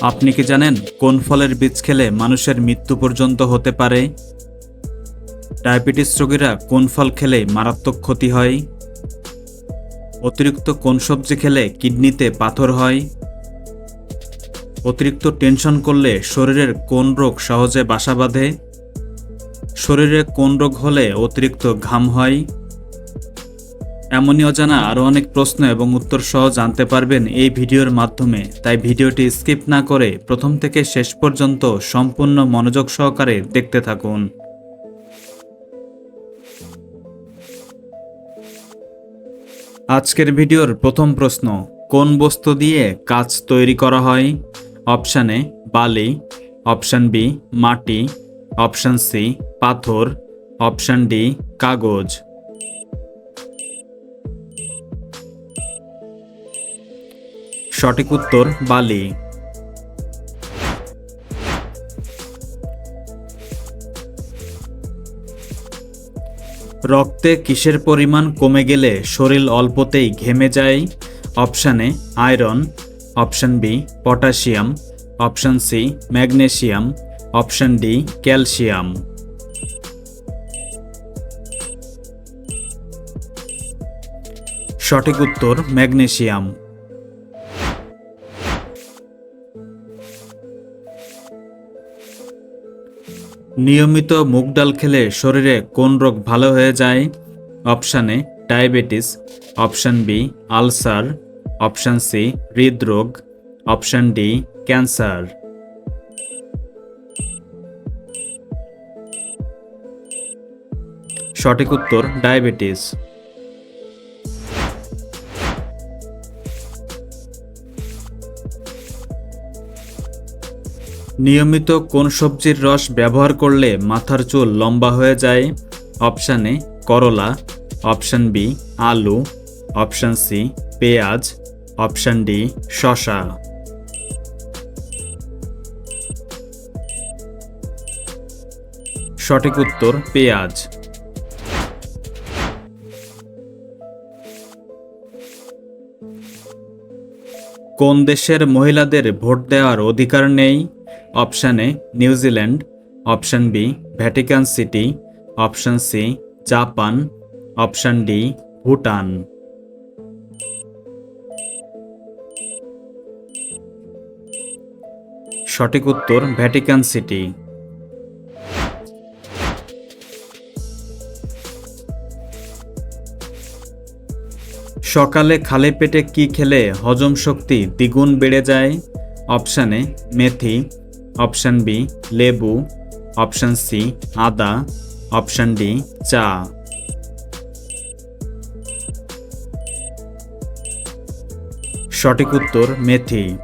আপনি কি জানেন কোন ফলের বীজ খেলে মানুষের মৃত্যু পর্যন্ত হতে পারে? ডায়াবেটিস রোগীরা কোন ফল খেলে মারাত্মক ক্ষতি হয়? অতিরিক্ত কোন সবজি খেলে কিডনিতে পাথর হয়? অতিরিক্ত টেনশন করলে শরীরের কোন রোগ সহজে বাসা বাঁধে? শরীরে কোন রোগ হলে অতিরিক্ত ঘাম হয়? এমনই অজানা আরও অনেক প্রশ্ন এবং উত্তর সহ জানতে পারবেন এই ভিডিওর মাধ্যমে। তাই ভিডিওটি স্কিপ না করে প্রথম থেকে শেষ পর্যন্ত সম্পূর্ণ মনোযোগ সহকারে দেখতে থাকুন। আজকের ভিডিওর প্রথম প্রশ্ন, কোন বস্তু দিয়ে কাজ তৈরি করা হয়? অপশান এ, বালি। অপশান বি, মাটি। অপশান সি, পাথর। অপশান ডি, কাগজ। সঠিক উত্তর বালি। রক্তে কিসের পরিমাণ কমে গেলে শরীর অল্পতেই ঘেমে যায়? Option A, iron. Option B, potassium. Option C magnesium option D, calcium. সঠিক উত্তর ম্যাগনেসিয়াম নিয়মিত মুগ ডাল খেলে শরীরে কোন রোগ ভালো হয়ে যায়? Option A, diabetes, option B, ulcer, option C, হৃদরোগ, অপশান ডি, ক্যান্সার। সঠিক উত্তর, ডায়াবেটিস। নিয়মিত কোন সবজির রস ব্যবহার করলে মাথার চুল লম্বা হয়ে যায়? অপশান এ করলা। অপশান বি আলু। অপশান সি পেঁয়াজ। অপশান ডি শশা সঠিক উত্তর, পেঁয়াজ। কোন দেশের মহিলাদের ভোট দেওয়ার অধিকার নেই? Option A New Zealand option B, Vatican City, option C, Japan, option D, Bhutan. সঠিক উত্তর, ভ্যাটিকান সিটি। সকালে খালি পেটে কি খেলে হজম শক্তি দ্বিগুণ বেড়ে যায়? অপশানে মেথি অপশান বি, লেবু। অপশান সি, আদা। অপশান ডি, চা। সঠিক উত্তর, মেথি।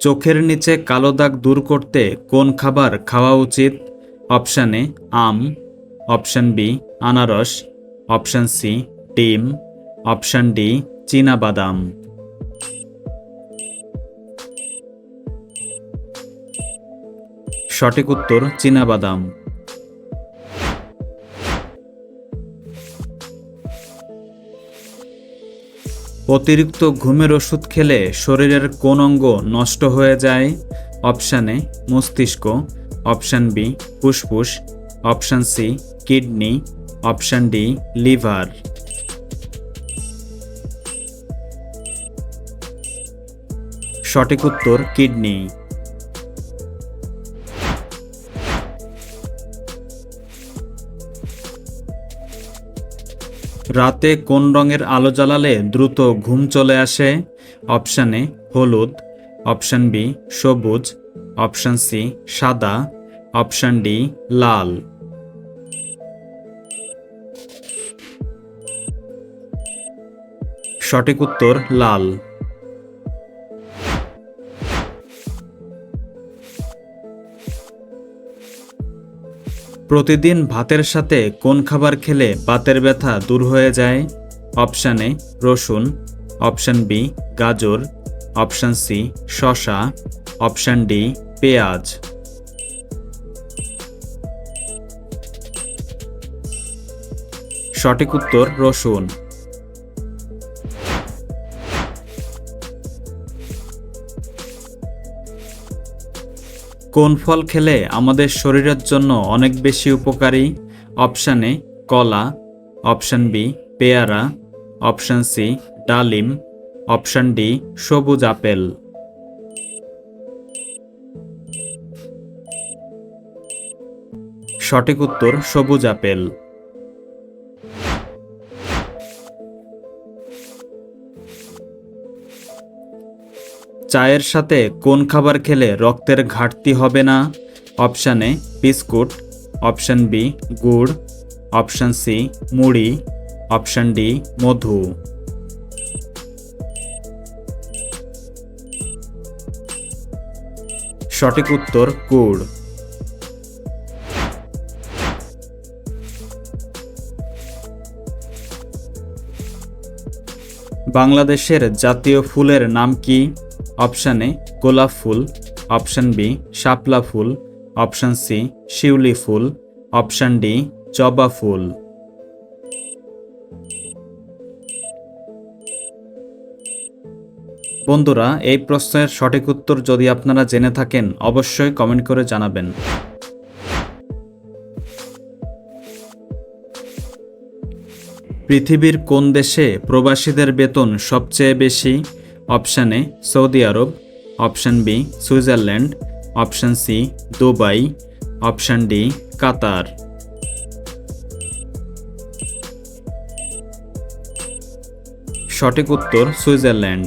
চোখের নিচে কালো দাগ দূর করতে কোন খাবার খাওয়া উচিত? অপশান এ, আম। অপশান বি, আনারস। অপশান সি, ডিম। অপশান ডি বাদাম। সঠিক উত্তর বাদাম। অতিরিক্ত ঘুমের ওষুধ খেলে শরীরের কোন অঙ্গ নষ্ট হয়ে যায়? অপশান এ, মস্তিষ্ক। অপশান বি, ফুসফুস। Option C, kidney. Option D, liver. সঠিক উত্তর কিডনি। রাতে কোন রঙের আলো জ্বালালে দ্রুত ঘুম চলে আসে? অপশান এ, হলুদ। অপশান বি, সবুজ। অপশান সি, সাদা। অপশান ডি, লাল। সঠিক উত্তর, লাল। প্রতিদিন ভাতের সাথে কোন খাবার খেলে বাতের ব্যথা দূর হয়ে যায়? অপশান এ, রসুন। অপশান বি, গাজর। অপশান সি শশা অপশান ডি, পেঁয়াজ। সঠিক উত্তর রসুন। কোন ফল খেলে আমাদের শরীরের জন্য অনেক বেশি উপকারী? অপশান এ, কলা। অপশান বি, পেয়ারা। অপশান সি, ডালিম। অপশান ডি, সবুজ আপেল। সঠিক উত্তর, সবুজ আপেল। চায়ের সাথে কোন খাবার খেলে রক্তের ঘাটতি হবে না? Option A, biscuit. Option B, গুড়। অপশান সি, মুড়ি। অপশান ডি, মধু। সঠিক উত্তর, গুড়। বাংলাদেশের জাতীয় ফুলের নাম কি? অপশান এ গোলাপ ফুল, অপশান বি শাপলা ফুল, অপশান সি শিউলি ফুল, অপশান ডি জবা ফুল। বন্ধুরা, এই প্রশ্নের সঠিক উত্তর যদি আপনারা জেনে থাকেন, অবশ্যই কমেন্ট করে জানাবেন। পৃথিবীর কোন দেশে প্রবাসীদের বেতন সবচেয়ে বেশি? Option A Saudi Arab, option B Switzerland, option C Dubai, option D Qatar. সঠিক উত্তর সুইজারল্যান্ড।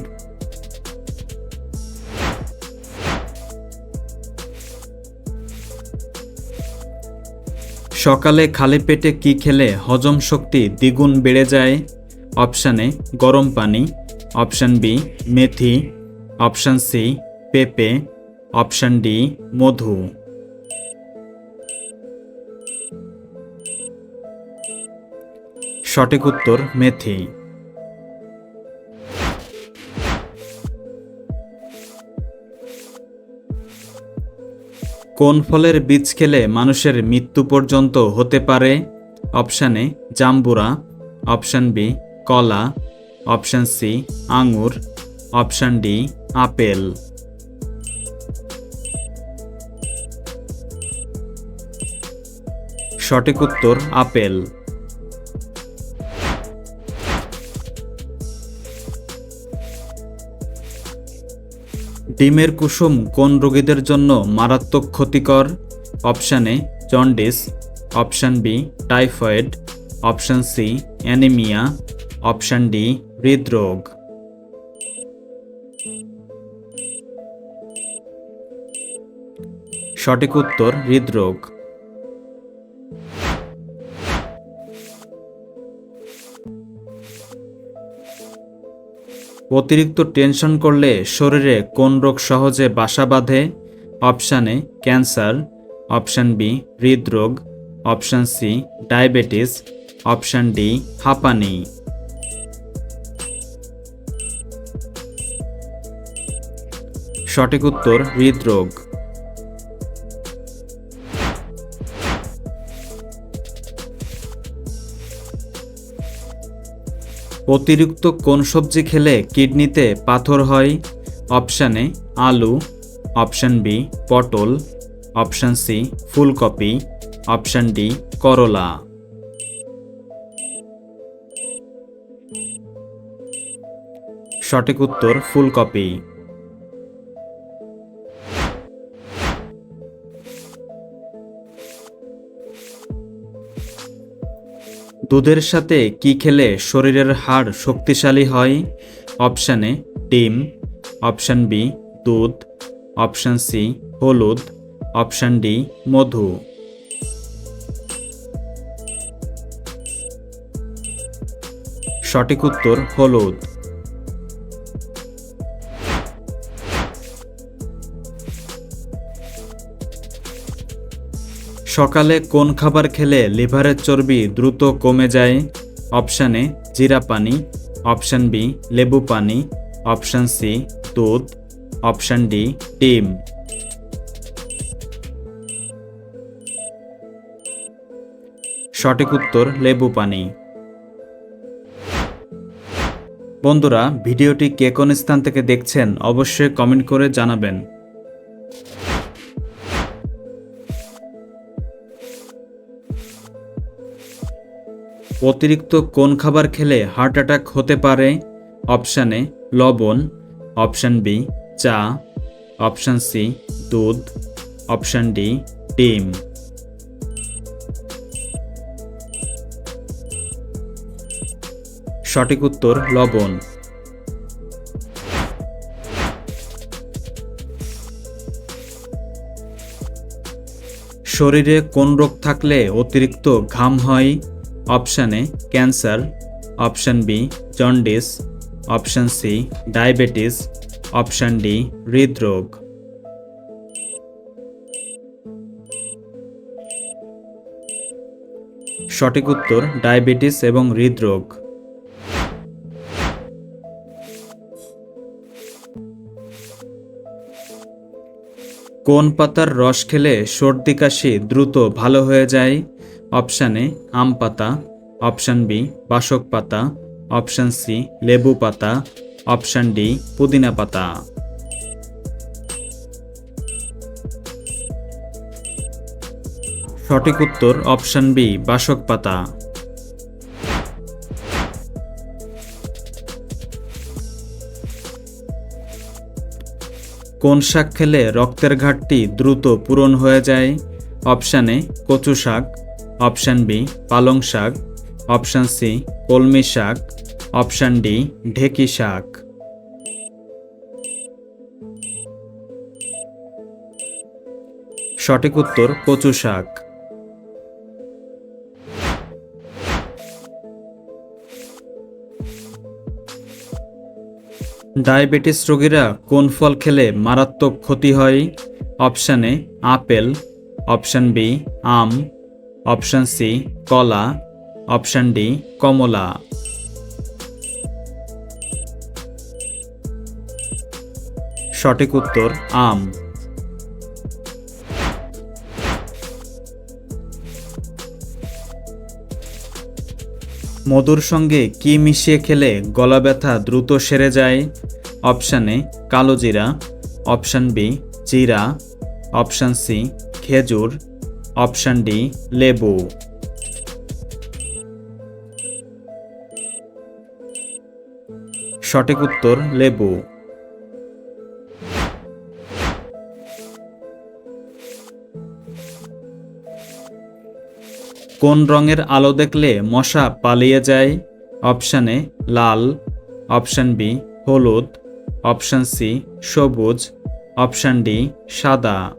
সকালে খালি পেটে কি খেলে হজম শক্তি দ্বিগুণ বেড়ে যায়? অপশানে গরম পানি অপশান বি, মেথি, অপশান সি, পেঁপে, অপশান ডি, মধু। সঠিক উত্তর, মেথি। কোন ফলের বীজ খেলে মানুষের মৃত্যু পর্যন্ত হতে পারে? অপশানে জাম্বুরা। অপশান বি, কলা। অপশান সি, আঙুর। Option D, apple. সঠিক উত্তর, আপেল। ডিমের কুসুম কোন রোগীদের জন্য মারাত্মক ক্ষতিকর? Option A, jaundice. Option B, typhoid. Option C, anaemia. Option D হৃদরোগ। সঠিক উত্তর, হৃদরোগ। অতিরিক্ত টেনশন করলে শরীরে কোন রোগ সহজে বাসা বাঁধে? Option A cancer. Option B হৃদরোগ। Option C diabetes. Option D হাঁপানি। সঠিক উত্তর, হৃদরোগ। অতিরিক্ত কোন সবজি খেলে কিডনিতে পাথর হয়? অপশান এ, আলু। অপশান বি, পটল। অপশান সি, ফুলকপি। অপশান ডি, করলা। সঠিক উত্তর, ফুলকপি। দুধের সাথে কি খেলে শরীরের হাড় শক্তিশালী হয়? অপশান এ, ডিম। অপশান বি, দুধ। অপশান সি, হলুদ। অপশান ডি, মধু। সঠিক উত্তর হলুদ। সকালে কোন খাবার খেলে লিভারের চর্বি দ্রুত কমে যায়? অপশান এ, জিরা পানি। অপশান বি, লেবু পানি। অপশান সি, দুধ। অপশান ডি, ডিম। সঠিক উত্তর, লেবু পানি। বন্ধুরা, ভিডিওটি কে কোন স্থান থেকে দেখছেন অবশ্যই কমেন্ট করে জানাবেন। অতিরিক্ত কোন খাবার খেলে হার্ট অ্যাটাক হতে পারে? অপশান এ, লবণ। অপশান বি, চা। অপশান সি, দুধ। অপশান ডি, ডিম। সঠিক উত্তর, লবণ। শরীরে কোন রোগ থাকলে অতিরিক্ত ঘাম হয়? Option A cancer, option B jaundice, option C diabetes, option D হৃদরোগ। সঠিক উত্তর ডায়াবেটিস এবং হৃদরোগ। কোন পাতার রস খেলে সর্দি কাশি দ্রুত ভালো হয়ে যায়? অপশান এ, আম পাতা, অপশান বি, বাসক পাতা, অপশান সি, লেবু পাতা, অপশান ডি, পুদিনা পাতা। সঠিক উত্তর অপশান বি, বাসক পাতা। কোন শাক খেলে রক্তের ঘাটতি দ্রুত পূরণ হয়ে যায়? অপশানে কচু শাক অপশান বি, পালং শাক। অপশান সি, কলমি শাক। অপশান ডি, ঢেকি শাক। সঠিক উত্তর, কচু শাক। ডায়াবেটিস রোগীরা কোন ফল খেলে মারাত্মক ক্ষতি হয়? Option apple. অপশান বি, আম। অপশান সি, কলা। অপশান ডি, কমলা। সঠিক উত্তর, আম। মধুর সঙ্গে কি মিশিয়ে খেলে গলা ব্যথা দ্রুত সেরে যায়? অপশান কালো জিরা। অপশান বি, জিরা। অপশান সি, খেজুর। অপশান ডি, লেবু। সঠিক উত্তর, লেবু। কোন রঙের আলো দেখলে মশা পালিয়ে যায়? অপশান লাল। অপশান বি, হলুদ। অপশান সি, সবুজ। অপশান ডি, সাদা।